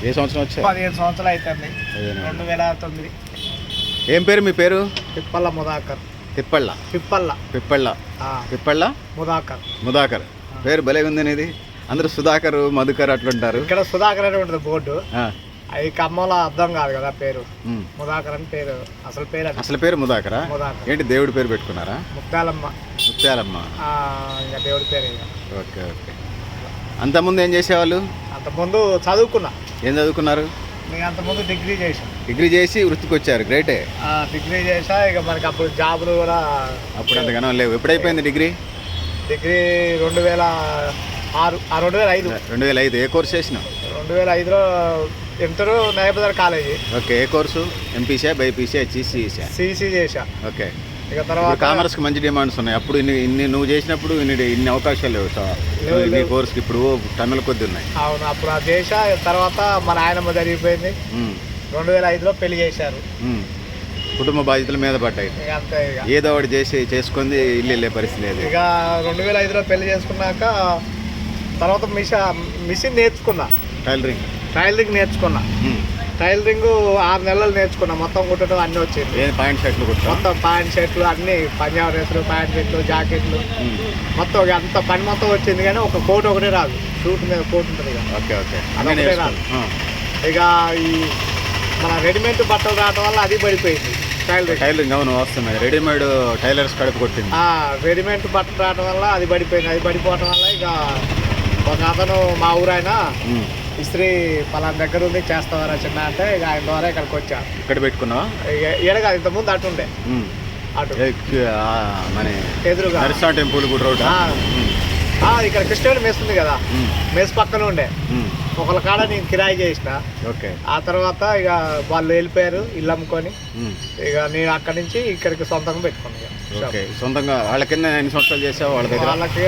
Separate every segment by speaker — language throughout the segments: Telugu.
Speaker 1: ఏ సంవత్సరం వచ్చా
Speaker 2: పదిహేను సంవత్సరాలు అవుతుంది. రెండు వేల తొమ్మిది.
Speaker 1: ఏం పేరు మీ పేరు?
Speaker 2: పిప్పల్ల ముదాకర్
Speaker 1: తిప్పళ్ళ పిప్పళ్ళ
Speaker 2: ఆ,
Speaker 1: పిప్పళ్ళ
Speaker 2: ముదాకర్
Speaker 1: ముదాకర్ పేరు భలే ఉంది ఇది అందరూ సుధాకర్ మధుకర్ అట్లుంటారు.
Speaker 2: ఇక్కడ సుధాకర్ అని ఉంటుంది బోర్డు అది ఖమ్మంలో అర్థం కాదు కదా పేరు. ముదాకర్ అని పేరు. అసలు పేరు
Speaker 1: అసలు పేరు ముదాకరా ఏంటి దేవుడి పేరు పెట్టుకున్నారా? ముత్యాలమ్మ.
Speaker 2: ఆ, ఇంకా దేవుడి పేరు ఇక.
Speaker 1: Okay okay. అంతకుముందు ఏం చేసేవాళ్ళు?
Speaker 2: అంతకుముందు చదువుకున్నా.
Speaker 1: ఏం చదువుకున్నారు?
Speaker 2: నేను అంతకుముందు డిగ్రీ చేశాను
Speaker 1: డిగ్రీ చేసి వృత్తికి వచ్చారు గ్రేటే
Speaker 2: డిగ్రీ చేసా ఇక మనకి అప్పుడు జాబులు కూడా
Speaker 1: అప్పుడు అంతగానో లేవు. ఎప్పుడైపోయింది డిగ్రీ?
Speaker 2: డిగ్రీ రెండు వేల ఆరు రెండు వేల ఐదు.
Speaker 1: రెండు వేల ఐదు. ఏ కోర్స్ చేసినావు?
Speaker 2: రెండు వేల ఐదులో ఇంటర్ నయబదర్ కాలేజీ.
Speaker 1: ఓకే. ఏ course? MPC BiPC HECC
Speaker 2: CC చేశా.
Speaker 1: ఓకే.
Speaker 2: ఇక తర్వాత
Speaker 1: కామర్స్కి మంచి డిమాండ్స్ ఉన్నాయి. అప్పుడు ఇన్ని ఇన్ని నువ్వు చేసినప్పుడు ఇన్ని ఇన్ని అవకాశాలు లేవు. ఇన్ని
Speaker 2: లేవు.
Speaker 1: కోర్స్కి ఇప్పుడు టన్నుల కొద్ది ఉన్నాయి.
Speaker 2: అవును అప్పుడు అది చేసా తర్వాత మన ఆయనమ్మ జరిగిపోయింది. రెండు వేల ఐదులో పెళ్ళి చేశారు.
Speaker 1: కుటుంబ బాధ్యతల మీద పడ్డాయి. ఏదో ఒకటి చేసి చేసుకుంది ఇల్లు వెళ్ళే పరిస్థితి లేదు.
Speaker 2: ఇక రెండు వేల ఐదులో పెళ్ళి చేసుకున్నాక తర్వాత మిష మిషన్ నేర్చుకున్నా.
Speaker 1: టైలరింగ్.
Speaker 2: టైలరింగ్ నేర్చుకున్నా. టైలరింగ్ ఆరు నెలలు నేర్చుకున్నా. మొత్తం కుట్టడం అన్నీ వచ్చింది.
Speaker 1: ఏం పాయింట్ షర్ట్లు కుట్టా
Speaker 2: మొత్తం ప్యాంట్ షర్ట్లు అన్నీ పంజాబ్ డ్రెస్సులు ప్యాంట్ షర్ట్లు జాకెట్లు. మొత్తం అంత పని మొత్తం వచ్చింది కానీ ఒక కోట్ ఒకటే రాదు. షూట్ మీద కోట్ ఉంటుంది
Speaker 1: ఓకే ఓకే.
Speaker 2: అదొకటే. రాదు. ఇక ఈ మన రెడీమేడ్ బట్టలు రావడం వల్ల అది పడిపోయింది. టైలరింగ్
Speaker 1: టైలరింగ్ అవును వస్తున్నాయి రెడీమేడ్ టైలర్స్ కడుపు కొట్టింది.
Speaker 2: రెడీమేడ్ బట్టలు రావడం వల్ల అది పడిపోయింది. అది పడిపోవడం వల్ల ఇక ఒక అతను మా ఊరాయన
Speaker 1: ఉమ్.
Speaker 2: ఇస్త్రీ పలానా దగ్గర ఉంది చేస్తావారా చిన్న అంటే ఇక ఆయన ద్వారా ఇక్కడికి వచ్చా.
Speaker 1: ఇక్కడ పెట్టుకున్నావా?
Speaker 2: ఇక ఈడగా ఇంతకుముందు అటు ఉండే. అటు.
Speaker 1: ఏ, ఆ, మన
Speaker 2: ఎదురుగా.
Speaker 1: Narasimha temple road.
Speaker 2: ఆ, ఇక్కడ కృష్ణుడు మెస్ ఉంది కదా? మెస్ పక్కన ఉండే. ఒకళ్ళ కాడ నేను కిరాయి చేసిన.
Speaker 1: ఓకే.
Speaker 2: ఆ తర్వాత ఇక వాళ్ళు వెళ్ళిపోయారు ఇల్లు అమ్ముకొని. ఇక నేను అక్కడి నుంచి ఇక్కడికి సొంతంగా పెట్టుకున్నాను.
Speaker 1: ఓకే సొంతంగా వాళ్ళ కింద ఎన్ని సంవత్సరాలు చేసావు వాళ్ళ దగ్గర?
Speaker 2: వాళ్ళకి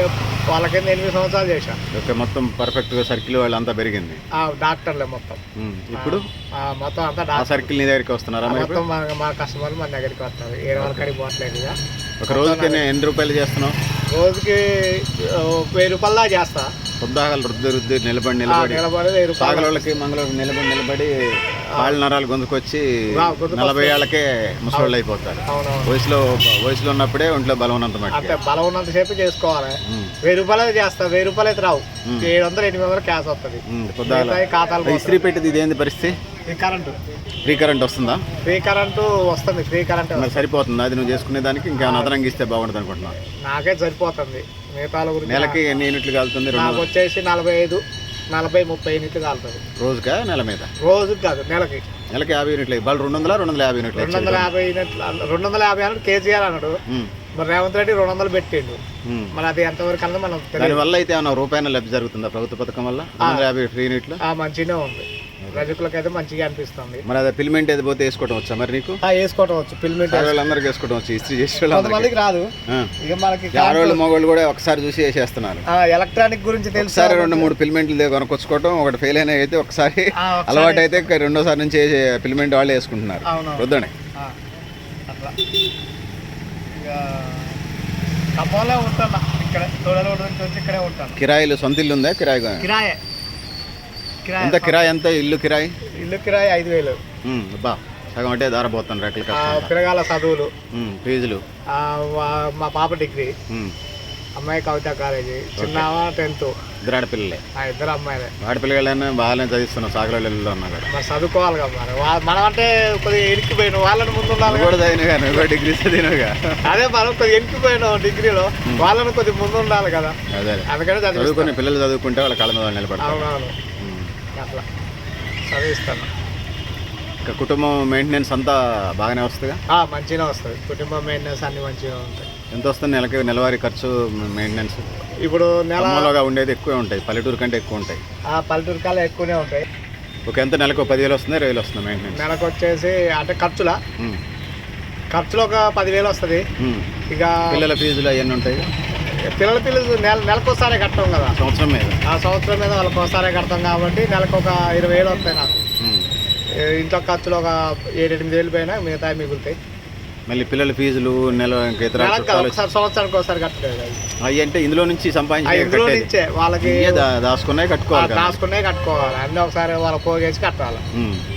Speaker 2: వాళ్ళకి ఎనిమిది సంవత్సరాలు చేశా.
Speaker 1: ఓకే మొత్తం పర్ఫెక్ట్గా సర్కిల్ వాళ్ళంతా పెరిగింది.
Speaker 2: ఆ, డాక్టర్లే మొత్తం.
Speaker 1: ఉమ్. ఇప్పుడు?
Speaker 2: ఆ, మొత్తం అంతా
Speaker 1: ఆ సర్కిల్ నీ దగ్గరికి వస్తున్నారా
Speaker 2: మొత్తం మా కస్టమర్లు మన దగ్గరికి వస్తారు. ఏ వాళ్ళ కాడికి పోవట్లేదు
Speaker 1: ఒక రోజుకి ఎన్ని- ఎన్ని రూపాయలు చేస్తున్నావు?
Speaker 2: రోజుకి వెయ్యి రూపాయలు దాకా చేస్తా.
Speaker 1: పొద్దాగలు రుద్ది రుద్ది నిలబడి నిలబడి.
Speaker 2: నిలబడి
Speaker 1: సాగలోళ్ళకి మంగళూరు నిలబడి నిలబడి కాళ్ళ నరాలు గొంతుకొచ్చి. నలభై ఏళ్ళకే ముసలోళ్ళు అయిపోతారు. వయసులో వయసులో ఉన్నప్పుడే ఒంట్లో బలం ఉన్నంత
Speaker 2: బలం ఉన్నంతసేపు చేసుకోవాలి. వెయ్యి రూపాయలు చేస్తా వెయ్యి రూపాయలు అయితే రావు. ఏడు వందలు ఎనిమిది వందలు క్యాష్ వస్తుంది. ఖాతాలు
Speaker 1: ఇస్త్రీ పెట్టింది ఇదేంది పరిస్థితి?
Speaker 2: Free current.
Speaker 1: ఫ్రీ కరెంట్ వస్తుందా?
Speaker 2: ఫ్రీ కరెంటు వస్తుంది ఫ్రీ కరెంట్
Speaker 1: సరిపోతుందా? అది నువ్వు చేసుకునే దానికి ఇంకేమైనా అదనంగా ఇస్తే బాగుంటుంది అనుకుంటున్నాను
Speaker 2: నాకే సరిపోతుంది. గురించి
Speaker 1: నెలకి ఎన్ని యూనిట్లు కాలుతుంది?
Speaker 2: నాకు వచ్చేసి నలభై ఐదు. నలభై ముప్పై యూనిట్లు కాలుతుంది.
Speaker 1: రోజుకా నెల మీద?
Speaker 2: రోజుకి కాదు నెలకి.
Speaker 1: నెలకి యాభై యూనిట్లు. ఇవ్వాలి రెండు వందల రెండు వందల యాభై యూనిట్లు
Speaker 2: రెండు వందల యాభై యూనిట్లు రెండు వందల యాభై అన్నాడు కేజీఆర్ అన్నాడు. మరి రేవంత్ రెడ్డి రెండు వందలు పెట్టిండు. మరి అది ఎంతవరకు అన్నది మనం తెలియదు.
Speaker 1: దానివల్ల అయితే ఏమైనా రూపాయన లబ్ధి జరుగుతుందా ప్రభుత్వ పథకం వల్ల? యాభై యూనిట్లు?
Speaker 2: ఆ, మంచిగానే ఉంది. రజకులకైతే మంచిగా అనిపిస్తుంది.
Speaker 1: మరి అదే ఫిల్మెంట్ ఏది పోతే వేసుకోవడం వచ్చా మరి నీకు?
Speaker 2: ఆ, వేసుకోవటం వచ్చు. పిల్మెంట్
Speaker 1: వాళ్ళందరికీ వేసుకోవడం వచ్చి ఇస్త్రీ చేసే
Speaker 2: రాదు. ఇక మనకి
Speaker 1: ఆడవాళ్ళు మగవాళ్ళు కూడా ఒకసారి చూసి వేసేస్తున్నారు
Speaker 2: ఆ, ఎలక్ట్రానిక్ గురించి తెలుసు
Speaker 1: రెండు మూడు ఫిల్మెంట్లు దే కొనుక్కొచ్చుకోవడం ఒకటి ఫెయిల్ అయినా అయితే ఒకసారి అలవాటు అయితే రెండోసారి నుంచి ఫిల్మెంట్ వాళ్ళే వేసుకుంటున్నారు. వద్దనే.
Speaker 2: ఇక్కడ
Speaker 1: కిరాయిలు సొంత ఇల్లు ఉందా? కిరాయే
Speaker 2: కిరాయి.
Speaker 1: ఎంత కిరాయి ఎంత ఇల్లు కిరాయి?
Speaker 2: ఇల్లు కిరాయి ఐదు వేలు.
Speaker 1: బా సగం అంటే దారపోతాను రెక్కల కష్టం
Speaker 2: పిల్లగాల చదువులు.
Speaker 1: ఫీజులు.
Speaker 2: మా పాప డిగ్రీ. అమ్మాయి కవిత కాలేజీ. చిన్నామ టెన్త్.
Speaker 1: ఇద్దరు ఆడపిల్లలే.
Speaker 2: ఆ ఇద్దరు అమ్మాయిలే.
Speaker 1: ఆడపిల్లలైనా బాగానే చదివిస్తున్నాం సాగలలో ఉన్నా కూడా.
Speaker 2: మరి చదువుకోవాలి కదా మరి. మనం అంటే కొద్దిగా ఎనికిపోయిన వాళ్ళని ముందు
Speaker 1: కూడా చదివినగా నువ్వు డిగ్రీ చదివినగా
Speaker 2: అదే మనం కొద్దిగా ఎనికిపోయినాం డిగ్రీలో. వాళ్ళని కొద్దిగా ముందు ఉండాలి కదా.
Speaker 1: అదే.
Speaker 2: అందుకనే
Speaker 1: చదువుకునే పిల్లలు చదువుకుంటే వాళ్ళ కాళ్ళ మీద నిలబడతారు.
Speaker 2: అవునవును. అట్లా. చదివిస్తాను.
Speaker 1: ఇంకా కుటుంబం మెయింటెనెన్స్ అంతా బాగానే వస్తుందిగా?
Speaker 2: ఆ, మంచిగానే వస్తుంది. కుటుంబం మెయింటెనెన్స్ అన్ని మంచిగా ఉంటాయి.
Speaker 1: ఎంత వస్తుంది నెలకి? నెలవారీ ఖర్చు మెయింటెనెన్స్
Speaker 2: ఇప్పుడు నెల
Speaker 1: ఖమ్మంలోగా ఉండేది ఎక్కువే ఉంటాయి. పల్లెటూరు కంటే ఎక్కువ ఉంటాయి.
Speaker 2: ఆ పల్లెటూరు కాలం ఎక్కువనే ఉంటాయి.
Speaker 1: ఒక ఎంత? నెలకు పదివేలు వస్తుంది? ఇరవై వేలు వస్తుంది మెయింటెనెన్స్
Speaker 2: నెలకు వచ్చేసి అంటే ఖర్చుల. ఖర్చులు ఒక పదివేలు వస్తుంది. ఇక
Speaker 1: పిల్లల ఫీజులు అవన్నీ ఉంటాయి.
Speaker 2: పిల్లల పిల్లలు నెల నెలకోసారి కట్టం కదా.
Speaker 1: సంవత్సరం మీద.
Speaker 2: ఆ సంవత్సరం మీద వాళ్ళకి ఒకసారి కడతాం కాబట్టి నెలకు ఒక ఇరవై వేలు వస్తాయి నాకు. ఇంట్లో ఖర్చులు ఒక ఏడు ఎనిమిది వేలు పోయినా మిగతా మిగులుతాయి.
Speaker 1: మళ్ళీ పిల్లల ఫీజులు నెల ఇంకా ఇతర
Speaker 2: సంవత్సరానికి ఒకసారి కట్టలేదు
Speaker 1: అవి అంటే ఇందులో నుంచి సంపాదించి
Speaker 2: వాళ్ళకి
Speaker 1: ఇయ్యే దా- దాచుకున్నాయి కట్టుకోవాలి కదా.
Speaker 2: రాసుకునే కట్టుకోవాలి. అన్నీ ఒకసారి వాళ్ళ పోగేసి కట్టాలి.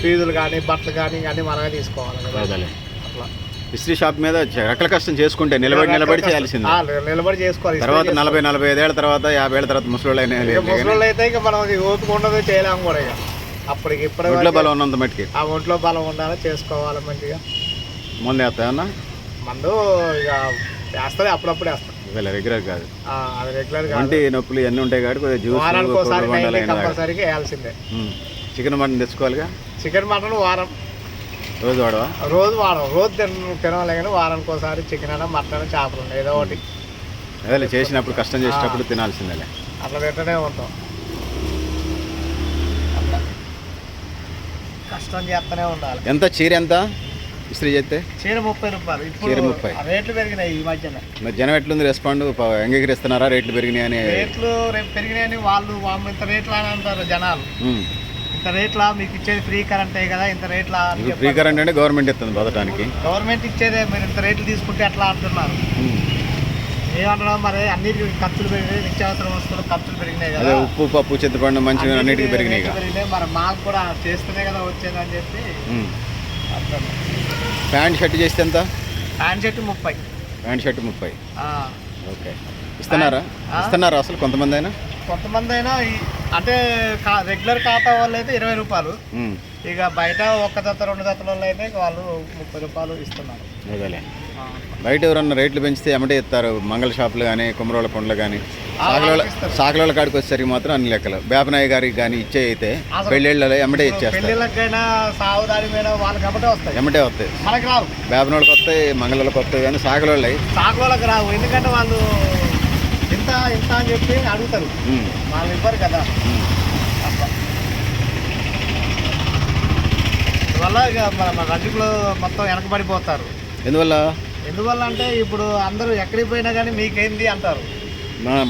Speaker 2: ఫీజులు కానీ బట్టలు కానీ అన్నీ మనమే తీసుకోవాలి
Speaker 1: ఇస్త్రీ షాప్ మీద రెక్కల కష్టం చేసుకుంటే నిలబడి నిలబడి చేయాల్సింది.
Speaker 2: నిలబడి చేసుకోవాలి
Speaker 1: తర్వాత నలభై నలభై ఐదేళ్ళ తర్వాత యాభై ఏళ్ళ తర్వాత
Speaker 2: ఇక ముసలోళ్ళు అయితే ఇక మనం ఓపిక ఉండదు చేయలేము కూడా ఇక. అప్పటికి ఇప్పటి
Speaker 1: ఒంట్లో బలం ఉన్నంత మట్టుకి.
Speaker 2: ఆ ఒంట్లో బలం ఉండాలి చేసుకోవాలి మంచిగా.
Speaker 1: ముందు వేస్తాయన్నా
Speaker 2: మందు ఇక వేస్తుంది అప్పుడప్పుడు వేస్తాం.
Speaker 1: వీళ్ళ రెగ్యులర్ కాదు.
Speaker 2: అది రెగ్యులర్
Speaker 1: నొప్పులు ఇవన్నీ ఉంటాయి కాబట్టి కొద్దిగా జ్యూస్
Speaker 2: కంపల్సరీగా వేయాల్సిందే.
Speaker 1: చికెన్ మటన్ తెచ్చుకోవాలిగా?
Speaker 2: చికెన్ మటన్ వారం.
Speaker 1: రోజు వాడవా?
Speaker 2: రోజు వారం రోజు తిన తినలే కానీ వారానికి ఒకసారి చికెన్ అయినా మటన్ అయినా చేపలు ఏదో ఒకటి.
Speaker 1: అదే చేసినప్పుడు కష్టం చేసేటప్పుడు తినాల్సిందేలే.
Speaker 2: అట్లా తింటూనే ఉంటాం. కష్టం చేస్తూనే ఉండాలి.
Speaker 1: ఎంత? చీర ఎంత? ఇస్త్రీ చేస్తే
Speaker 2: చీర ముప్పై రూపాయలు.
Speaker 1: చీర ముప్పై.
Speaker 2: రేట్లు పెరిగినాయి ఈ మధ్యన.
Speaker 1: మరి జనం ఎట్లుంది రెస్పాండ్? అంగీకరిస్తున్నారా? రేట్లు పెరిగినాయి అని
Speaker 2: రేట్లు రేపు పెరిగినాయని వాళ్ళు ఇంత రేట్లా అని అంటారు జనాలు. ఇంత రేట్లా మీకు ఇచ్చేది ఫ్రీ కరెంటే కదా ఇంత రేట్లా.
Speaker 1: ఫ్రీ కరెంట్ అంటే గవర్నమెంట్ ఇస్తుంది బతకడానికి.
Speaker 2: గవర్నమెంట్ ఇచ్చేదే మీరు ఇంత రేట్లు తీసుకుంటే ఎట్లా అంటున్నారు.
Speaker 1: ఉమ్.
Speaker 2: ఏమంటున్నాం మరి? అన్ని ఖర్చులు పెరిగినాయి నిత్యావసర వస్తువులు ఖర్చులు పెరిగినాయి కదా.
Speaker 1: ఉప్పు పప్పు చింతపండు మంచిగా అన్నిటికీ పెరిగినాయి
Speaker 2: పెరిగినాయి. మరి మాకు కూడా చేస్తేనే కదా వచ్చేది అని చెప్పి
Speaker 1: ప్యాంట్ షర్ట్ చేస్తే ఎంత?
Speaker 2: ప్యాంట్ షర్ట్ ముప్పై.
Speaker 1: ప్యాంట్ షర్ట్ ముప్పై. ఓకే. ఇస్తున్నారా? ఇస్తున్నారా అసలు కొంతమంది అయినా?
Speaker 2: కొంతమంది అయినా అంటే రెగ్యులర్ ఖాతా వాళ్ళు అయితే ఇరవై రూపాయలు. ఇక బయట ఒక్క దత్త రెండు దత్తల వాళ్ళు అయితే వాళ్ళు ముప్పై రూపాయలు ఇస్తున్నారు.
Speaker 1: అదేలే. బయట ఎవరన్నా రేట్లు పెంచితే ఎమ్మటే ఇస్తారు మంగళ షాపులు కానీ కుమరోళ్ళ పండ్లు కానీ. సాగలోళ్ళ కాడికి వచ్చేసరికి మాత్రం అన్ని లెక్కలు. బేపనాయ గారికి కానీ ఇచ్చే అయితే పెళ్ళిళ్ళలో ఎమ్మటే ఇచ్చేస్తారు.
Speaker 2: కాబట్టి వస్తాయి? మనకి రావు.
Speaker 1: బేపనోళ్ళకి వస్తాయి మంగళోళ్ళకి వస్తాయి కానీ సాగలోళ్ళు అయి
Speaker 2: సాగులోకి రావు. ఎందుకంటే వాళ్ళు ఇంత ఇంత అని చెప్పి అడుగుతారు. వాళ్ళు ఇవ్వరు కదా. అందువల్ల ఇక మన రజకులు మొత్తం వెనకబడిపోతారు.
Speaker 1: ఎందువల్ల?
Speaker 2: ఎందువల్ల అంటే ఇప్పుడు అందరూ ఎక్కడికి పోయినా కానీ మీకేంది అంటారు.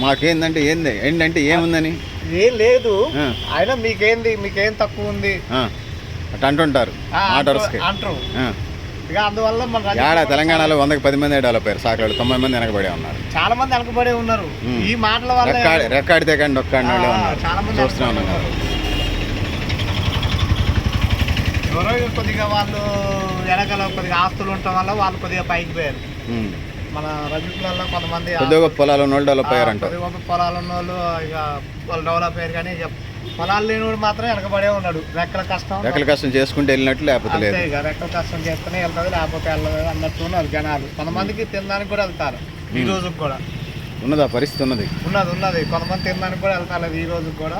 Speaker 1: మాకేందంటే ఏంది? ఏంటంటే ఏముందని?
Speaker 2: ఏం లేదు. అయినా మీకేంది? మీకేం తక్కువ ఉంది?
Speaker 1: అంటుంటారు
Speaker 2: అంటారు-. ఇక అందువల్ల మన రజకులు
Speaker 1: ఏడా తెలంగాణలో వందకి పది మంది డెవలప్ అయ్యారు తొంభై మంది వెనకబడే ఉన్నారు.
Speaker 2: చాలా మంది వెనకబడే ఉన్నారు. ఈ మాటల వల్ల
Speaker 1: రెక్కాడి రెక్కాడితే కానీ ఒక్కడి
Speaker 2: చాలా మంది
Speaker 1: చూస్తూనే ఉన్నాం కదా.
Speaker 2: ఎవరో కొద్దిగా వాళ్ళు వెనకాల కొద్దిగా ఆస్తులు ఉండటం వల్ల వాళ్ళు కొద్దిగా పైకి పోయారు. మన రజకులలో కొంతమంది
Speaker 1: పొలాలు డెవలప్ అయ్యారంట.
Speaker 2: పొలాలు ఉన్న వాళ్ళు ఇక వాళ్ళు డెవలప్ అయ్యారు కానీ పొలాలు లేనివాడు మాత్రం వెనకబడే ఉన్నాడు. రెక్కల కష్టం
Speaker 1: రెక్కల కష్టం చేసుకుంటే వెళ్ళినట్లు లేకపోతే లేదు.
Speaker 2: రెక్కల కష్టం చేస్తూనే వెళ్తుంది లేకపోతే వెళ్ళదు అన్నట్టు ఉన్నారు జనాలు. కొంతమందికి తినడానికి కూడా వెళ్తారు ఈ. రోజుకి కూడా.
Speaker 1: ఉన్నది పరిస్థితి ఉన్నది.
Speaker 2: ఉన్నది ఉన్నది. కొంతమంది తినడానికి కూడా వెళ్తారు ఈ రోజుకి కూడా.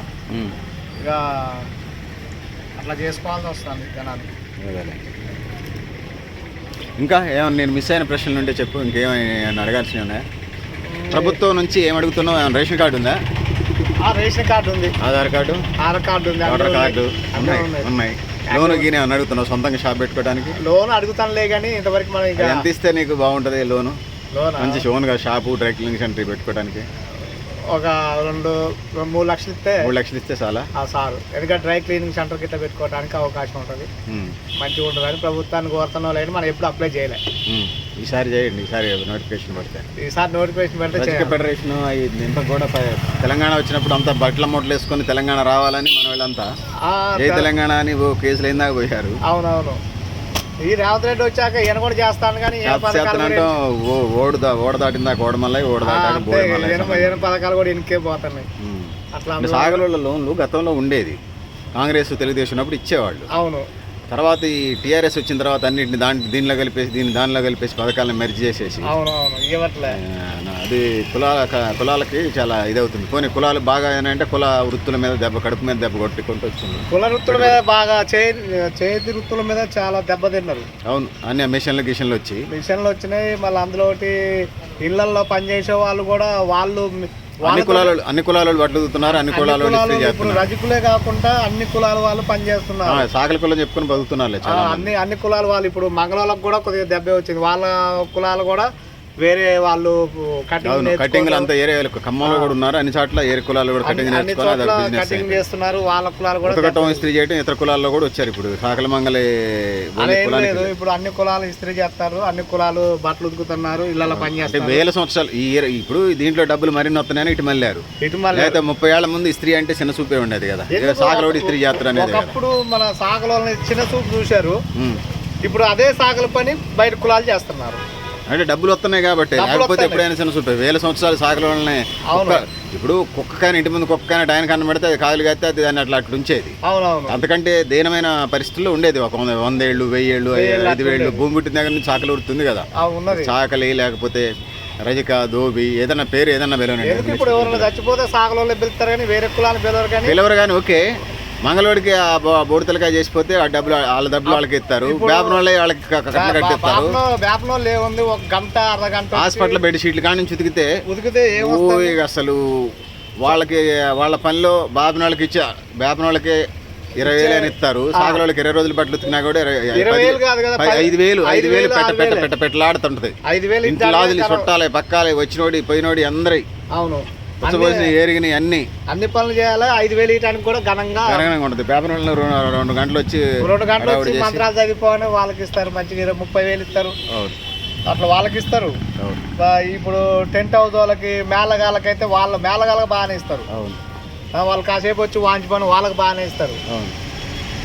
Speaker 2: ఇక అట్లా చేసుకోవాల్సి వస్తుంది జనాలు.
Speaker 1: ఇంకా ఏమన్నా నేను మిస్ అయిన ప్రశ్నలు ఉంటే చెప్పు ఇంకేమైనా అడగాల్సినవి ఉన్నాయా? ప్రభుత్వం నుంచి ఏం అడుగుతున్నావు? ఏమైనా రేషన్ కార్డు ఉందా?
Speaker 2: రేషన్ కార్డు ఉంది.
Speaker 1: ఆధార్ కార్డు?
Speaker 2: ఆధార్ కార్డు ఉంది.
Speaker 1: ఓటర్ కార్డు
Speaker 2: ఉన్నాయి.
Speaker 1: ఉన్నాయి లోన్ గీనే ఏమన్నా అడుగుతున్నావు? సొంతంగా షాప్ పెట్టుకోవడానికి
Speaker 2: లోన్ అడుగుతానులే కానీ ఇంతవరకు మనం
Speaker 1: ఎంత ఇస్తే నీకు బాగుంటుంది లోను?
Speaker 2: లోన్?
Speaker 1: మంచి ఓన్గా షాపు డ్రై క్లీనింగ్ సెంటర్ పెట్టుకోవడానికి
Speaker 2: ఒక రెండు మూడు లక్షలు ఇస్తే
Speaker 1: మూడు లక్షలు ఇస్తే చాలా
Speaker 2: ఆ సారు ఎందుకంటే డ్రై క్లీనింగ్ సెంటర్ గిట్ట పెట్టుకోవడానికి అవకాశం ఉంటుంది. మంచిగా ఉంటుంది అని ప్రభుత్వానికి కోరుతున్నాం లేదు మనం ఎప్పుడు అప్లై చేయలే.
Speaker 1: ఈసారి చేయండి ఈసారి నోటిఫికేషన్ పడితే.
Speaker 2: ఈసారి నోటిఫికేషన్ పెడితే.
Speaker 1: ఫెడరేషన్ ఇంత కూడా తెలంగాణ వచ్చినప్పుడు అంతా బట్టల మూటలు వేసుకొని తెలంగాణ రావాలని మన వాళ్ళంతా. ఏ తెలంగాణ అని ఓ కేసులు ఏందాక పోయారు?
Speaker 2: అవునవును. ఈ రేవంత్ రెడ్డి వచ్చాక ఈయన కూడా చేస్తాను కానీ
Speaker 1: ఓడు ఓడ దాటిందా ఓడమల్ల ఓడ
Speaker 2: ఈయన పథకాలు కూడా ఇనికే పోతున్నాయి. అట్లా
Speaker 1: సాగరోళ్ళ లోన్లు గతంలో ఉండేది. కాంగ్రెస్ తెలుగుదేశం ఉన్నప్పుడు ఇచ్చేవాళ్ళు.
Speaker 2: అవును.
Speaker 1: తర్వాత ఈ టీఆర్ఎస్ వచ్చిన తర్వాత అన్నింటిని దాంట్లో దీనిలో కలిపేసి దీన్ని దానిలో కలిపేసి పథకాలను మెర్జ్ చేసేసి. అది కులాల కులాలకి చాలా ఇదవుతుంది. పోనీ కులాలు బాగా అంటే కుల వృత్తుల మీద దెబ్బ కడుపు మీద దెబ్బ కొట్టుకుంటూ వచ్చింది.
Speaker 2: కుల వృత్తుల మీద బాగా చేతి వృత్తుల మీద చాలా దెబ్బతిన్నారు
Speaker 1: అవును అన్ని మిషన్లు గిషన్లు వచ్చి.
Speaker 2: మిషన్లు వచ్చినాయి మళ్ళీ అందులో ఒకటి ఇళ్ళల్లో పనిచేసే వాళ్ళు కూడా వాళ్ళు
Speaker 1: అన్ని కులాలు అన్ని కులాల వాళ్ళు బట్టలుతున్నారు అన్ని కులాల వాళ్ళు
Speaker 2: రజకులే కాకుండా అన్ని కులాల వాళ్ళు పనిచేస్తున్నారు.
Speaker 1: సాకలి కులం చెప్పుకొని మంది.
Speaker 2: అన్ని అన్ని కులాల వాళ్ళు ఇప్పుడు మంగళవాళ్ళకు కూడా కొద్దిగా దెబ్బే వచ్చింది. వాళ్ళ కులాలు కూడా వేరే వాళ్ళు కటింగ్
Speaker 1: కటింగ్లు అంతా ఖమ్మంలో కూడా ఉన్నారు అన్ని చోట్ల ఏరి కులాలు కూడా కటింగ్
Speaker 2: కటింగ్ చేస్తున్నారు వాళ్ళ కులాలు కూడా
Speaker 1: ఇస్త్రీ చేయటం ఇతర కులాల్లో కూడా వచ్చారు ఇప్పుడు. సాకల మంగళి
Speaker 2: లేదు ఇప్పుడు అన్ని కులాలు ఇస్త్రీ చేస్తారు అన్ని కులాలు బట్టలు ఉతుకుతున్నారు ఇళ్ళలో పని చేస్తారు.
Speaker 1: వేల సంవత్సరాలు ఈ ఇప్పుడు దీంట్లో డబ్బులు మరిన్ని వస్తున్నాయని ఇటు మళ్ళారు.
Speaker 2: ఇటు మళ్ళీ
Speaker 1: ముప్పై ఏళ్ళ ముందు ఇస్త్రీ అంటే చిన్న చూపే ఉండేది కదా. సాకలోడు ఇస్త్రీ చేస్తారు అనేది
Speaker 2: ఒకప్పుడు మన సాగలోని చిన్న చూపు చూశారు. ఇప్పుడు అదే సాగల పని బయట కులాలు చేస్తున్నారు.
Speaker 1: అంటే డబ్బులు వస్తున్నాయి కాబట్టి లేకపోతే. ఎప్పుడైనా చిన్న చూపే వేల సంవత్సరాలు సాకల. కుక్క- ఇప్పుడు కుక్క కానీ ఇంటి ముందు కుక్క కానీ డైన కనబడితే అది కాయలు కడితే అది దాన్ని అట్లా అట్లా ఉంచేది. అంతకంటే దీనమైన పరిస్థితుల్లో ఉండేది. ఒక వంద వందేళ్ళు వెయ్యేళ్ళు
Speaker 2: వెయ్యేళ్ళు
Speaker 1: ఐదు వేళ్ళు భూమి పుట్టిన దగ్గర నుంచి చాకలి ఉడుతుంది కదా. చాకలి లేకపోతే రజిక దోబి ఏదైనా పేరు ఏదన్నా
Speaker 2: ఎందుకు
Speaker 1: పిలవనండి
Speaker 2: ఇప్పుడు ఎవరైనా చచ్చిపోతే సాగలో పిలుస్తారు కానీ వేరే కులాలు పిలవరు కానీ?
Speaker 1: పిలవరు కానీ ఓకే. మంగళవాడికి ఆ బొ- చేసిపోతే ఆ డబ్బులు వాళ్ళ డబ్బులు వాళ్ళకి ఇస్తారు. వేపన వాళ్ళే వాళ్ళకి క- కట్టలు కట్టిస్తారు.
Speaker 2: లేవుంది. ఒక గంట వచ్చి
Speaker 1: హాస్పిటల్ బెడ్ షీట్లు కాడి నుంచి ఉతికితే
Speaker 2: ఉతికితే ఏం
Speaker 1: ఓ ఇక అసలు వాళ్ళకి వాళ్ళ పనిలో బాబిన వాళ్ళకి ఇచ్చా వేపన వాళ్ళకి ఇరవై వేలు అని ఇస్తారు. సాగల వాళ్ళకి ఇరవై రోజులు బట్టలు ఉతికినా కూడా ఇరవై-
Speaker 2: ఇరవై
Speaker 1: పది-
Speaker 2: వేలు కాదు కదా,
Speaker 1: పది-
Speaker 2: పది-
Speaker 1: ఐదు వేలు ఐదు వేలు పెట్ట పెట్ట. పెట్ట పెట్టలాడుతుంటది
Speaker 2: ఐదు వేలు
Speaker 1: ఇంటి
Speaker 2: ఇచ్చారు
Speaker 1: చుట్టాలి పక్కాలి వచ్చినోడి పోయినోడి అందరి.
Speaker 2: అవును.
Speaker 1: ఏరిగిని అన్ని
Speaker 2: అన్ని. పనులు చేయాలి. ఐదు వేలు ఇయటానికి కూడా ఘనంగా
Speaker 1: ఘనంగా ఉంటుంది. పేపర్ రెండు గంటలు వచ్చి
Speaker 2: రెండు గంటలు వచ్చి మంత్రాలు చదివిపోని వాళ్ళకి ఇస్తారు. మంచిగా ముప్పై వేలు ఇస్తారు.
Speaker 1: అవును.
Speaker 2: అట్లా వాళ్ళకి ఇస్తారు. ఇప్పుడు టెంట్ హౌస్ వాళ్ళకి మేళగాళ్ళకైతే వాళ్ళ మేళగాళ్ళకి బాగానే ఇస్తారు. వాళ్ళు కాసేపు వచ్చి వాంచి పని వాళ్ళకి బాగానే ఇస్తారు.
Speaker 1: అవును.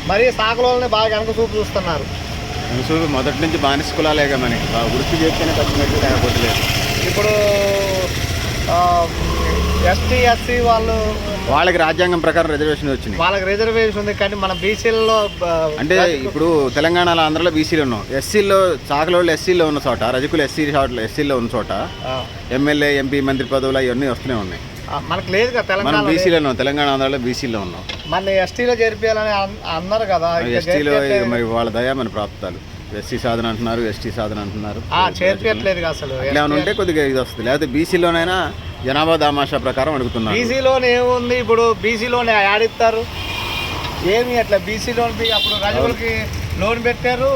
Speaker 2: మరి సాకులోనే బాగా వెనక చూపు చూస్తున్నారు.
Speaker 1: నేను చూడు మొదటి నుంచి బానిస కులాలేగా మనకి వృత్తి చేస్తేనే కట్టినట్టు లేకపోతే లేదు.
Speaker 2: ఇప్పుడు ఎస్టీ ఎస్సీ వాళ్ళు
Speaker 1: వాళ్ళకి రాజ్యాంగం ప్రకారం రిజర్వేషన్ వచ్చింది
Speaker 2: వాళ్ళకి రిజర్వేషన్ ఉంది కానీ మన బీసీలలో
Speaker 1: అంటే ఇప్పుడు తెలంగాణలో ఆంధ్రలో బీసీలో ఉన్నాం. ఎస్సీలో చాకలోళ్ళు ఎస్సీలో ఉన్న చోట రజకులు ఎస్సీ చోట్ల ఎస్సీలో ఉన్న చోట ఎమ్మెల్యే ఎంపీ మంత్రి పదవులు అవన్నీ వస్తూనే ఉన్నాయి.
Speaker 2: మనకు లేదు కదా తెలంగాణ
Speaker 1: బీసీలో ఉన్నాం. తెలంగాణ ఆంధ్రాలో బీసీలో ఉన్నాం.
Speaker 2: మన ఎస్టీలో చేర్పియాలని అన్- అన్నారు కదా.
Speaker 1: ఎస్టీలో. మరి వాళ్ళ దయా మన ప్రాప్తాలు. ఎస్సీ సాధన అంటున్నారు ఎస్టీ సాధన అంటున్నారు.
Speaker 2: ఆ, చేర్పియట్లేదు అసలు.
Speaker 1: ఏమైనా ఉంటే కొద్దిగా ఇది వస్తుంది. లేకపోతే బీసీలోనైనా జనాభా దామాషా ప్రకారం అడుగుతున్నారు.
Speaker 2: బీసీలోనే ఏముంది? ఇప్పుడు బీసీలోనే ఆడిస్తారు. ఏమి అట్లా బీసీ లోన్ పి- అప్పుడు రజకులకి లోన్ పెట్టారు.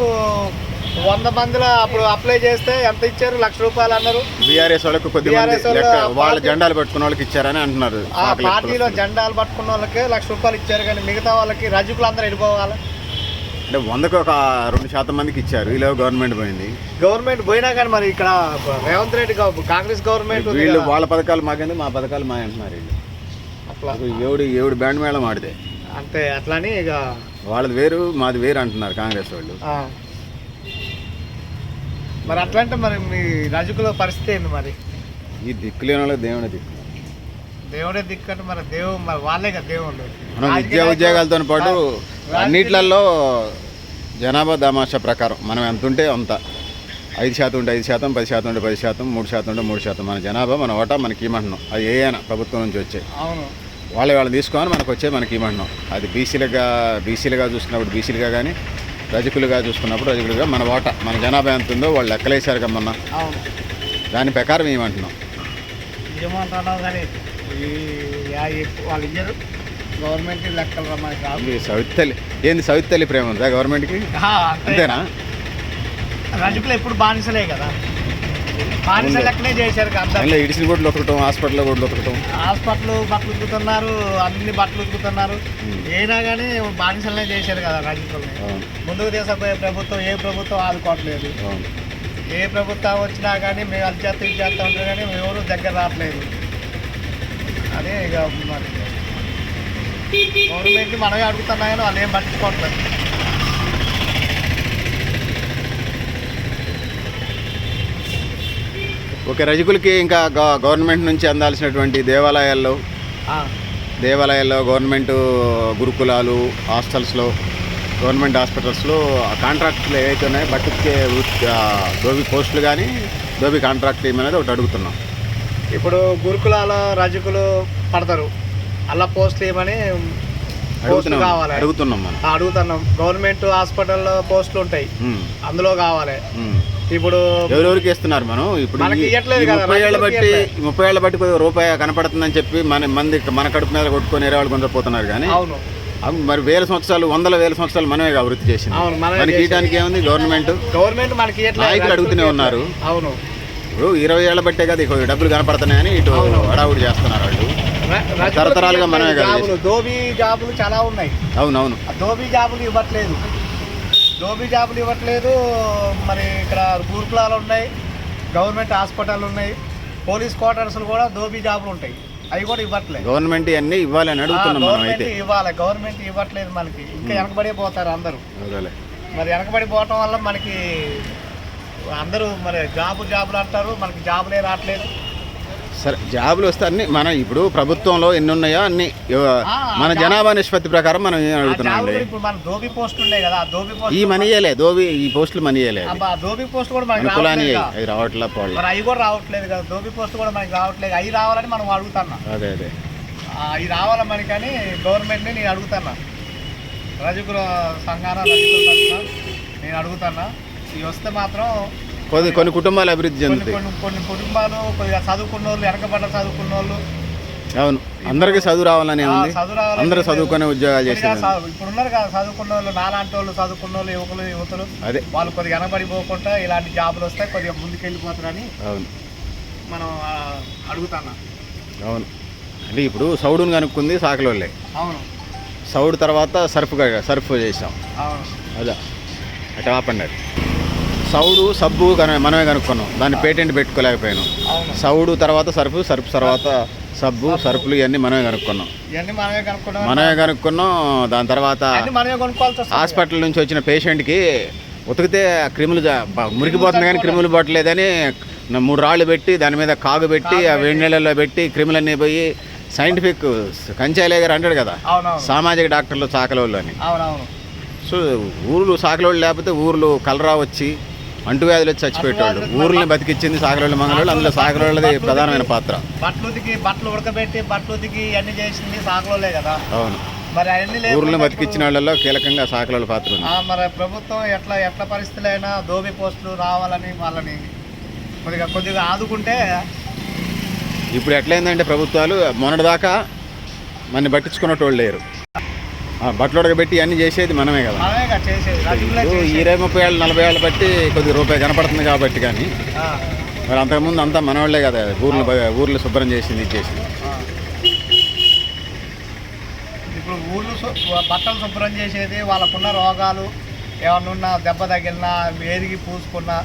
Speaker 2: వంద మందిలో అప్పుడు అప్లై చేస్తే ఎంత ఇచ్చారు? లక్ష రూపాయలు అన్నారు.
Speaker 1: బీఆర్ఎస్ వాళ్ళకు కొద్ది మంది
Speaker 2: BRS వాళ్ళు
Speaker 1: జెండాలు పట్టుకున్న వాళ్ళకి ఇచ్చారని అంటున్నారు
Speaker 2: ఆ పార్టీలో. జెండాలు పట్టుకున్న వాళ్ళకి లక్ష రూపాయలు ఇచ్చారు కానీ మిగతా వాళ్ళకి రజకులు అందరూ వెళ్ళిపోవాలి
Speaker 1: అంటే వందకు ఒక రెండు శాతం మందికి ఇచ్చారు. ఇలా గవర్నమెంట్ పోయింది.
Speaker 2: గవర్నమెంట్ పోయినా కానీ మరి ఇక్కడ రేవంత్ రెడ్డి కాంగ్రెస్ గవర్నమెంట్
Speaker 1: వీళ్ళు. వాళ్ళ పథకాలు మాకేంది మా పథకాలు మా అంటున్నారు వీళ్ళు.
Speaker 2: అట్లా.
Speaker 1: ఏడు ఏడు బ్యాండ్ మేళం ఆడితే.
Speaker 2: అంతే అట్లని ఇక.
Speaker 1: వాళ్ళది వేరు మాది వేరు అంటున్నారు కాంగ్రెస్ వాళ్ళు.
Speaker 2: మరి అట్లంటే మరి మీ రజకుల పరిస్థితి ఏంది మరి?
Speaker 1: ఈ దిక్కులేని వాళ్ళకి దేవుని దిక్కు.
Speaker 2: దేవుడే దిక్కంటే మరి దేవుడు మరి వాళ్ళే కదా దేవుళ్ళు.
Speaker 1: మనం విద్యా ఉద్యోగాలతో పాటు అన్నిట్లలో జనాభా దామాషా ప్రకారం మనం ఎంత ఉంటే అంత. ఐదు శాతం ఉంటే ఐదు శాతం పది శాతం ఉంటే పది శాతం మూడు శాతం ఉంటే మూడు శాతం. మన జనాభా మన ఓటా మనకి ఇవ్వమంటున్నాం అది ఏ అయినా ప్రభుత్వం నుంచి వచ్చాయి
Speaker 2: అవును.
Speaker 1: వాళ్ళే వాళ్ళని తీసుకొని మనకు వచ్చే మనకి ఇవ్వమంటున్నాం అది బీసీలుగా బీసీలుగా చూసుకున్నప్పుడు బీసీలుగా కానీ రజకులుగా చూసుకున్నప్పుడు రజకులుగా మన ఓటా మన జనాభా ఎంత ఉందో వాళ్ళు లెక్కలేశారు కమ్మన్న దాని ప్రకారం
Speaker 2: వాళ్ళు ఇయ్యరు. గవర్నమెంట్ లెక్కలు రమ్మని కాదు.
Speaker 1: ఇది సవితల్లి ఏంది సవితల్లి ప్రేమ ఉందా గవర్నమెంట్కి. అంతేనా?
Speaker 2: రజకులు ఎప్పుడు బానిసలే కదా. బానిస లెక్కనే చేశారు కదా
Speaker 1: అందులో ఇడిసిన గుడ్లు ఉతకటం హాస్పిటల్లో గుడ్లు ఉతకటం.
Speaker 2: హాస్పిటల్ బట్టలు ఉతుకుతున్నారు అన్ని బట్టలు ఉతుకుతున్నారు. అయినా కానీ బానిసలనే చేశారు కదా రజకుల్ని. ముందుకు తీసుకుపోయే ప్రభుత్వం ఏ ప్రభుత్వం ఆదుకోవట్లేదు. ఏ ప్రభుత్వం వచ్చినా కానీ మేము అది చేస్తాం ఇది చేస్తా ఉంటారు కానీ మేము ఎవరు దగ్గర రావట్లేదు. అదే ఇక మరి. గవర్నమెంట్ మనమే అడుగుతున్నా కానీ వాళ్ళు ఏం పట్టించుకోవట్లేదు.
Speaker 1: ఓకే రజకులకి ఇంకా గవ- గవర్నమెంట్ నుంచి అందాల్సినటువంటి దేవాలయాల్లో దేవాలయాల్లో గవర్నమెంట్ గురుకులాలు హాస్టల్స్లో గవర్నమెంట్ హాస్పిటల్స్లో కాంట్రాక్ట్లు ఏవైతే ఉన్నాయో బట్టుకే దోబి పోస్టులు కానీ దోబి కాంట్రాక్ట్ ఏమనేది ఒకటి అడుగుతున్నాం.
Speaker 2: ఇప్పుడు గురుకులాల రజకులు పడతారు. అలా పోస్టులు ఏమని పోస్టులు కావాలి.
Speaker 1: అడుగుతున్నాం మనం.
Speaker 2: అడుగుతున్నాం. గవర్నమెంట్ హాస్పిటల్లో పోస్టులు ఉంటాయి. అందులో కావాలి. ఇప్పుడు
Speaker 1: ఎవరెవరికి ఇస్తున్నారు మనం? ఇప్పుడు ముప్పై ఏళ్ళ బట్టి ముప్పై ఏళ్ళ బట్టి కొద్దిగా రూపాయి కనపడుతుందని చెప్పి మన మంది మన కడుపు మీద కొట్టుకొని వేరే వాళ్ళు పోతున్నారు కానీ
Speaker 2: అవును.
Speaker 1: అవి మరి వేల సంవత్సరాలు వందల వేల సంవత్సరాలు మనమే అభివృద్ధి చేసింది. మనకి. ఇయటానికి ఏముంది? గవర్నమెంట్.
Speaker 2: గవర్నమెంట్ మనకి.
Speaker 1: నాయకులు అడుగుతూనే ఉన్నారు.
Speaker 2: అవును.
Speaker 1: ఇప్పుడు ఇరవై ఏళ్ళ బట్టే కదా ఇక డబ్బులు కనపడుతున్నాయని ఇటు హడావుడి చేస్తున్నారు వాళ్ళు. తరతరాలుగా మనమే కదా
Speaker 2: జాబులు దోబీ జాబులు చాలా ఉన్నాయి.
Speaker 1: అవునవును.
Speaker 2: దోబీ జాబులు ఇవ్వట్లేదు. దోబీ జాబులు ఇవ్వట్లేదు మరి ఇక్కడ గురుకులాలు ఉన్నాయి గవర్నమెంట్ హాస్పిటల్ ఉన్నాయి పోలీస్ క్వార్టర్స్లు కూడా దోబీ జాబులు ఉంటాయి. అవి కూడా ఇవ్వట్లేదు.
Speaker 1: గవర్నమెంట్ అన్ని ఇవ్వాలని అడుగుతున్నాం
Speaker 2: ఇవ్వాలి గవర్నమెంట్ ఇవ్వట్లేదు మనకి. ఇంకా వెనకబడే పోతారు అందరూ. మరి వెనకబడి పోవటం వల్ల మనకి అందరూ మరి జాబు జాబులు అంటారు మనకి జాబులే రావట్లేదు.
Speaker 1: సరే జాబులు వస్తే అన్ని మన ఇప్పుడు ప్రభుత్వంలో ఎన్ని ఉన్నాయో అన్ని మన జనాభా నిష్పత్తి ప్రకారం మనం ఏం అడుగుతున్నాం
Speaker 2: ఇప్పుడు మన ఆ దోబీ
Speaker 1: ఈ
Speaker 2: పోస్ట్
Speaker 1: మనీయలే దోబి ఈ పోస్టులు
Speaker 2: అబ్బా, ఆ దోబీ పోస్ట్ కూడా మనకి
Speaker 1: మన కులాని. అవి రావట్లే పోవాలి
Speaker 2: అవి కూడా రావట్లేదు కదా దోబీ పోస్ట్ కూడా మనకి రావట్లేదు అవి రావాలని మనం అడుగుతున్నాం.
Speaker 1: అదే అదే.
Speaker 2: అవి రావాలా మనకని గవర్నమెంట్ని నేను అడుగుతున్నా. రజకుల సంఘాన రజకుల నేను అడుగుతున్నా. ఇవి వస్తే మాత్రం
Speaker 1: కొద్ది కొన్ని కుటుంబాలు అభివృద్ధి
Speaker 2: కొన్ని
Speaker 1: చెందుతాయి.
Speaker 2: కొన్ని కొన్ని కుటుంబాలు కొద్దిగా చదువుకున్న వాళ్ళు వెనకబడ్డ చదువుకున్న వాళ్ళు
Speaker 1: అవును. అందరికీ చదువు రావాలని ఉంది.
Speaker 2: చదువు
Speaker 1: అందరూ. చదువుకొని ఉద్యోగాలు
Speaker 2: చదువు- ఇప్పుడు ఉన్నారు కదా చదువుకున్న వాళ్ళు నాలాంటి వాళ్ళు చదువుకున్న వాళ్ళు యువకులు యువతులు.
Speaker 1: అదే.
Speaker 2: వాళ్ళు కొద్దిగా వెనబడిపోకుండా ఇలాంటి జాబులు వస్తే కొద్దిగా ముందుకెళ్ళిపోతారని
Speaker 1: అవును.
Speaker 2: మనం ఆ, అడుగుతున్నా.
Speaker 1: అవును. అంటే ఇప్పుడు సౌడుని కనుక్కుంది సాకలోళ్ళే.
Speaker 2: అవును.
Speaker 1: సౌడు తర్వాత సర్ఫ్ సర్ఫ్ చేసాం
Speaker 2: అవును.
Speaker 1: అదా. అటు ఆపండి సౌడు సబ్బు మనమే కనుక్కున్నాం. దాన్ని పేటెంట్ పెట్టుకోలేకపోయాను. సౌడు తర్వాత సర్ఫ్ సర్ఫ్ తర్వాత సబ్బు సరుపులు ఇవన్నీ మనమే కనుక్కున్నాం.
Speaker 2: మనమే కనుక్కున్నాం.
Speaker 1: మనమే కనుక్కున్నాం. దాని తర్వాత హాస్పిటల్ నుంచి వచ్చిన పేషెంట్కి ఉతికితే క్రిములు మురికిపోతుంది కానీ క్రిములు పట్టలేదని మూడు రాళ్ళు పెట్టి దాని మీద కాగు పెట్టి ఆ వేడి నీళ్ళలో పెట్టి క్రిములన్నీ పోయి సైంటిఫిక్ కంచాలే గారు అంటాడు కదా? సామాజిక డాక్టర్లు చాకలోళ్ళు అని. సో ఊర్లు సాకలోళ్ళు లేకపోతే ఊర్లు కలరా వచ్చి అంటువ్యాధులు వచ్చి చచ్చిపెట్టేవాళ్ళు ఊర్లని బతికిచ్చింది సాకలోళ్ళు మంగళోళ్ళు అందులో సాకలోళ్ళది ప్రధానమైన పాత్ర.
Speaker 2: బట్టలు ఉతికి బట్టలు ఉడకబెట్టి బట్టలు ఉతికి అన్ని చేసింది సాకులోలే కదా.
Speaker 1: అవును.
Speaker 2: మరి అవన్నీ
Speaker 1: ఊర్లను బతికిచ్చిన వాళ్ళలో కీలకంగా సాకలోళ్ళ పాత్ర ఉంది.
Speaker 2: మరి ప్రభుత్వం ఎట్లా ఎట్లా పరిస్థితులైనా దోబి పోస్టులు రావాలని వాళ్ళని కొద్దిగా కొద్దిగా ఆదుకుంటే
Speaker 1: ఇప్పుడు ఎట్లయిందంటే ప్రభుత్వాలు మొన్నటిదాకా మన పట్టించుకున్నట్టు లేరు. బట్టలు ఉడకబెట్టి అన్ని చేసేది మనమే కదా. ఇరవై ముప్పై ఏళ్ళు నలభై ఏళ్ళు బట్టి కొద్ది రూపాయి కనపడుతుంది కాబట్టి కానీ మరి అంతకుముందు అంతా మనవాళ్ళే కదా ఊర్లు ఊర్లు శుభ్రం చేసింది ఇది చేసింది
Speaker 2: ఆ. ఇప్పుడు ఊళ్ళు బట్టలు శుభ్రం చేసేది వాళ్ళకున్న రోగాలు ఏమన్నా ఉన్నా దెబ్బ తగిలినా వేదికి పూసుకున్నా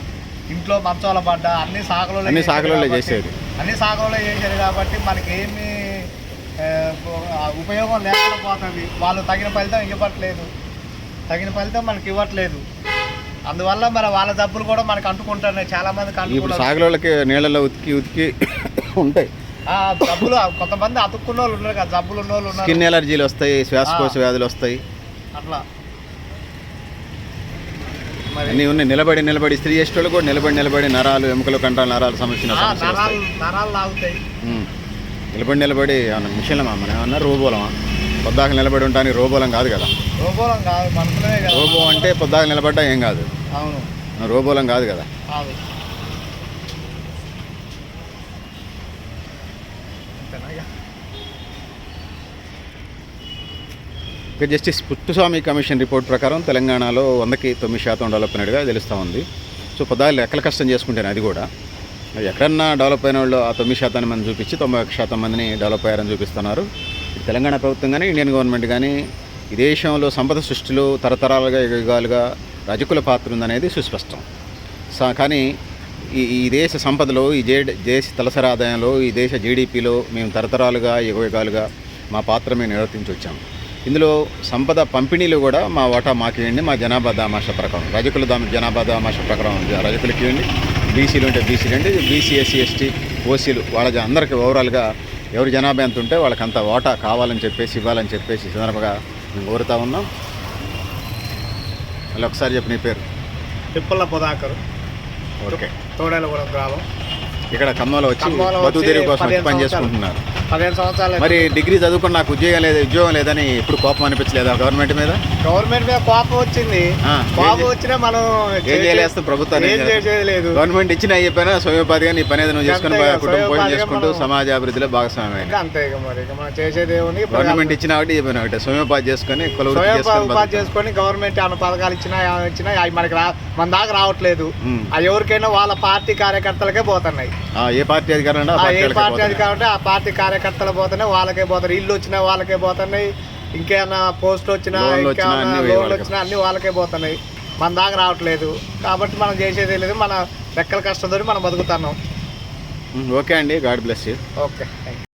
Speaker 2: ఇంట్లో మంచాల పడ్డా అన్ని సాగులో
Speaker 1: అన్ని సాకులోళ్ళే చేసేది.
Speaker 2: అన్ని సాగులో చేసేది కాబట్టి మనకి ఏమి ఉపయోగం లేకుండా పోతుంది వాళ్ళు తగిన ఫలితం ఇవ్వట్లేదు. తగిన ఫలితం మనకి ఇవ్వట్లేదు. అందువల్ల మరి వాళ్ళ జబ్బులు కూడా మనకు అంటుకుంటున్నాయి. చాలా మందికి
Speaker 1: ఇప్పుడు సాగులోళ్ళకి నీళ్ళలో ఉతికి ఉతికి ఉంటాయి.
Speaker 2: ఆ, జబ్బులు కొంతమంది అతుక్కున్న వాళ్ళు ఉన్నారు కదా జబ్బులు ఉన్న వాళ్ళు ఉన్నారు.
Speaker 1: స్కిన్ ఎలర్జీలు వస్తాయి శ్వాసకోశ వ్యాధులు వస్తాయి.
Speaker 2: అట్లా. మరి
Speaker 1: అన్నీ ఉన్నాయి. నిలబడి నిలబడి స్త్రీ చేసేటోళ్ళు కూడా నిలబడి నిలబడి నరాలు ఎముకలు కంటాలు నరాలు సమస్యలు
Speaker 2: నరాలు నరాలు లాగుతాయి.
Speaker 1: నిలబడి నిలబడి ఏమన్నా మిషన్లమా మనం ఏమన్నా రోబోలమా? పొద్దాక నిలబడి ఉంటానికి రోబోలం కాదు కదా.
Speaker 2: రోగోలం కాదు మనుషులే కదా.
Speaker 1: రోబో అంటే పొద్దాక నిలబడ్డా ఏం కాదు.
Speaker 2: అవును.
Speaker 1: రోబోలం కాదు కదా.
Speaker 2: కాదు. అంతేనా ఇక?
Speaker 1: ఇక జస్టిస్ పుట్టుస్వామి కమిషన్ రిపోర్ట్ ప్రకారం తెలంగాణలో వందకి తొమ్మిది శాతం డెవలప్ అయినట్టుగా తెలుస్తూ ఉంది. సో పొద్దాలు ఎక్కల కష్టం చేసుకుంటేనే అది కూడా. ఎక్కడన్నా డెవలప్ అయిన వాళ్ళు ఆ తొమ్మిది శాతాన్ని మంది చూపించి తొంభై ఒక్క శాతం మందిని డెవలప్ అయ్యారని చూపిస్తున్నారు. తెలంగాణ ప్రభుత్వం కానీ ఇండియన్ గవర్నమెంట్ కానీ ఈ దేశంలో సంపద సృష్టిలో తరతరాలుగా యుగాలుగా రజకుల పాత్ర ఉందనేది సుస్పష్టం. సా- కానీ ఈ ఈ దేశ సంపదలో ఈ జే దేశ తలసరి ఆదాయంలో ఈ దేశ జీడిపిలో మేము తరతరాలుగా యుగయుగాలుగా మా పాత్ర మేము నిర్వర్తించి వచ్చాం. ఇందులో సంపద పంపిణీలు కూడా మా వాటా మాకు ఇవ్వండి మా జనాభా దామాష ప్రకారం. రజకుల దామ జనాభా దామాష ప్రకారం రజకులకి ఇవ్వండి. బీసీలు ఉంటే బీసీలు అండి బీసీ ఎస్సీ ఎస్టీ ఓసీలు. వాళ్ళ అందరికీ ఓవరాల్గా ఎవరి జనాభా ఎంత ఉంటే వాళ్ళకి అంత వాటా కావాలని చెప్పేసి ఇవ్వాలని చెప్పేసి సందర్భంగా మేము కోరుతా ఉన్నాం. మళ్ళీ ఒకసారి చెప్పు నీ పేరు.
Speaker 2: తిప్పల పొదాకరు.
Speaker 1: ఓకే.
Speaker 2: తోడేలగూడెం గ్రామం.
Speaker 1: ఇక్కడ ఖమ్మంలో వచ్చి బతుకు తెరువు కోసం పని. చేసుకుంటున్నారు.
Speaker 2: పదిహేను సంవత్సరాలు
Speaker 1: మరి డిగ్రీ చదువుకుని నాకు ఉద్యోగం లేదు ఉద్యోగం లేదని ఇప్పుడు కోపం అనిపించలేదా గవర్నమెంట్ మీద?
Speaker 2: గవర్నమెంట్ మీద కోపం వచ్చింది.
Speaker 1: ఆ,
Speaker 2: కోపం వచ్చినా మనం
Speaker 1: ఏం చేయలేస్తాం
Speaker 2: లేదు.
Speaker 1: గవర్నమెంట్ ఇచ్చిన చెప్పినా స్వయోపాధిగా నీ పని నువ్వు చేసుకుని కుటుంబం పోషణ చేసుకుంటూ సమాజ అభివృద్ధిలో భాగస్వామ్యం
Speaker 2: అంతే మరి మనం చేసేది
Speaker 1: గవర్నమెంట్ ఇచ్చిన ఒకటి చెప్పిన ఒకటి. స్వయోపాధి చేసుకొని
Speaker 2: స్వయం ఉపాధి. చేసుకొని గవర్నమెంట్ అన్న పథకాలు ఇచ్చినా ఇచ్చినా అవి మనకి రా మన దాకా రావట్లేదు. అవి ఎవరికైనా వాళ్ళ పార్టీ కార్యకర్తలకే పోతున్నాయి.
Speaker 1: ఏ పార్టీ అధికారం
Speaker 2: ఏ పార్టీ. అధికారం ఆ పార్టీ కార్యకర్తలు పోతున్నాయి వాళ్ళకే పోతారు ఇల్లు వచ్చినా వాళ్ళకే పోతున్నాయి ఇంకేమైనా పోస్టులు వచ్చినా ఇంకేమైనా
Speaker 1: అన్ని
Speaker 2: లోన్లు
Speaker 1: వాళ్ళకే.
Speaker 2: వచ్చినా అన్ని వాళ్ళకే పోతున్నాయి. మన దాకా రావట్లేదు. కాబట్టి మనం చేసేది లేదు మన రెక్కల కష్టంతో మనం బతుకుతున్నాం.
Speaker 1: ఓకే అండి. God bless you.
Speaker 2: ఓకే